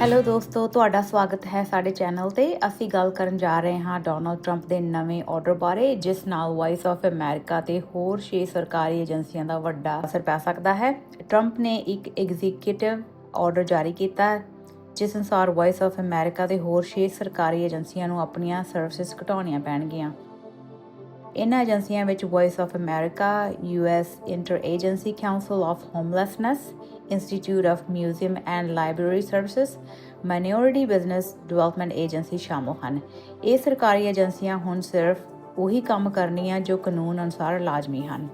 Hello ਦੋਸਤੋ, ਤੁਹਾਡਾ ਸਵਾਗਤ ਹੈ ਸਾਡੇ ਚੈਨਲ ਤੇ। ਅਸੀਂ ਗੱਲ ਕਰਨ ਜਾ ਰਹੇ ਹਾਂ ਡੋਨਲਡ ਟਰੰਪ ਦੇ ਨਵੇਂ ਆਰਡਰ ਬਾਰੇ, ਜਿਸ ਨਾਲ ਵਾਇਸ ਆਫ ਅਮਰੀਕਾ ਤੇ ਹੋਰ 6 ਸਰਕਾਰੀ ਏਜੰਸੀਆਂ ਦਾ ਵੱਡਾ ਅਸਰ ਪੈ ਸਕਦਾ ਹੈ। ਟਰੰਪ ਨੇ ਇੱਕ ਐਗਜ਼ੀਕਿਊਟਿਵ ਆਰਡਰ ਜਾਰੀ ਕੀਤਾ ਜਿਸ ਅਨੁਸਾਰ ਵਾਇਸ ਆਫ ਅਮਰੀਕਾ ਤੇ ਹੋਰ 6 ਸਰਕਾਰੀ ਏਜੰਸੀਆਂ ਨੂੰ ਆਪਣੀਆਂ ਸਰਵਿਸਿਜ਼ ਘਟਾਉਣੀਆਂ ਪੈਣਗੀਆਂ। ਇਹਨਾਂ ਏਜੰਸੀਆਂ ਵਿੱਚ voice of America US inter agency council of homelessness institute of museum and library services minority business development agency ਸ਼ਾਮਲ ਹਨ। ਇਹ ਸਰਕਾਰੀ ਏਜੰਸੀਆਂ ਹੁਣ ਸਿਰਫ ਉਹੀ ਕੰਮ ਕਰਨੀਆਂ ਜੋ ਕਾਨੂੰਨ ਅਨੁਸਾਰ ਲਾਜ਼ਮੀ ਹਨ।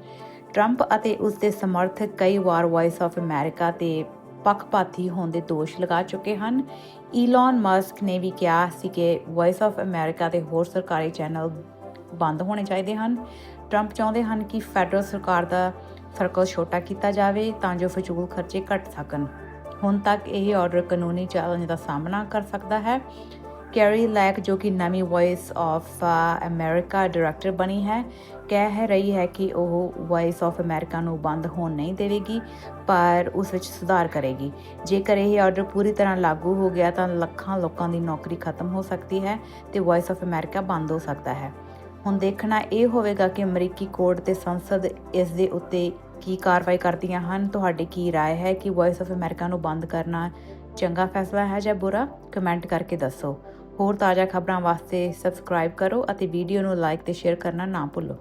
ਟਰੰਪ ਅਤੇ ਉਸ ਦੇ ਸਮਰਥਕ ਕਈ ਵਾਰ ਵਾਇਸ ਆਫ ਅਮਰੀਕਾ ਤੇ ਪੱਖਪਾਤੀ ਹੋਣ ਦੇ ਦੋਸ਼ ਲਗਾ ਚੁੱਕੇ ਹਨ। ਈਲਨ ਮਸਕ ਨੇ ਵੀ ਕਿਹਾ ਸੀ ਕਿ ਵਾਇਸ ਆਫ ਅਮਰੀਕਾ ਤੇ ਹੋਰ ਸਰਕਾਰੀ ਚੈਨਲ ਬੰਦ ਹੋਣੇ ਚਾਹੀਦੇ ਹਨ। ਟਰੰਪ ਚਾਹੁੰਦੇ ਹਨ ਕਿ ਫੈਡਰਲ ਸਰਕਾਰ ਦਾ ਸਰਕਲ ਛੋਟਾ ਕੀਤਾ ਜਾਵੇ ਤਾਂ ਜੋ ਫਜ਼ੂਲ ਖਰਚੇ ਘਟ ਸਕਣ। ਹੁਣ ਤੱਕ ਇਹ ਆਰਡਰ ਕਾਨੂੰਨੀ ਚੈਲੰਜ ਦਾ ਸਾਹਮਣਾ ਕਰ ਸਕਦਾ ਹੈ। ਕੈਰੀ ਲੈਕ, ਜੋ ਕਿ ਨਵੀਂ ਵਾਇਸ ਆਫ ਅਮਰੀਕਾ ਡਾਇਰੈਕਟਰ ਬਣੀ ਹੈ, ਕਹਿ ਰਹੀ ਹੈ ਕਿ ਉਹ ਵਾਇਸ ਆਫ ਅਮਰੀਕਾ ਨੂੰ ਬੰਦ ਹੋਣ ਨਹੀਂ ਦੇਵੇਗੀ, ਪਰ ਉਸ ਵਿੱਚ ਸੁਧਾਰ ਕਰੇਗੀ। ਜੇਕਰ ਇਹ ਆਰਡਰ ਪੂਰੀ ਤਰ੍ਹਾਂ ਲਾਗੂ ਹੋ ਗਿਆ ਤਾਂ ਲੱਖਾਂ ਲੋਕਾਂ ਦੀ ਨੌਕਰੀ ਖਤਮ ਹੋ ਸਕਦੀ ਹੈ ਤੇ ਵਾਇਸ ਆਫ ਅਮਰੀਕਾ ਬੰਦ ਹੋ ਸਕਦਾ ਹੈ। ਹੁਣ ਦੇਖਣਾ ਇਹ ਹੋਵੇਗਾ ਕਿ ਅਮਰੀਕੀ ਕੋਰਟ ਤੇ ਸੰਸਦ ਇਸ ਦੇ ਉੱਤੇ ਕੀ ਕਾਰਵਾਈ ਕਰਦੀਆਂ ਹਨ ਤੁਹਾਡੀ ਕੀ رائے ਹੈ ਕਿ ਵਾਇਸ ਆਫ ਅਮਰੀਕਾ ਨੂੰ ਬੰਦ ਕਰਨਾ ਚੰਗਾ ਫੈਸਲਾ ਹੈ ਜਾਂ ਬੁਰਾ ਕਮੈਂਟ ਕਰਕੇ ਦੱਸੋ ਹੋਰ ਤਾਜ਼ਾ ਖਬਰਾਂ ਵਾਸਤੇ ਸਬਸਕ੍ਰਾਈਬ ਕਰੋ ਅਤੇ ਵੀਡੀਓ ਨੂੰ ਲਾਈਕ ਤੇ ਸ਼ੇਅਰ ਕਰਨਾ ਨਾ ਭੁੱਲੋ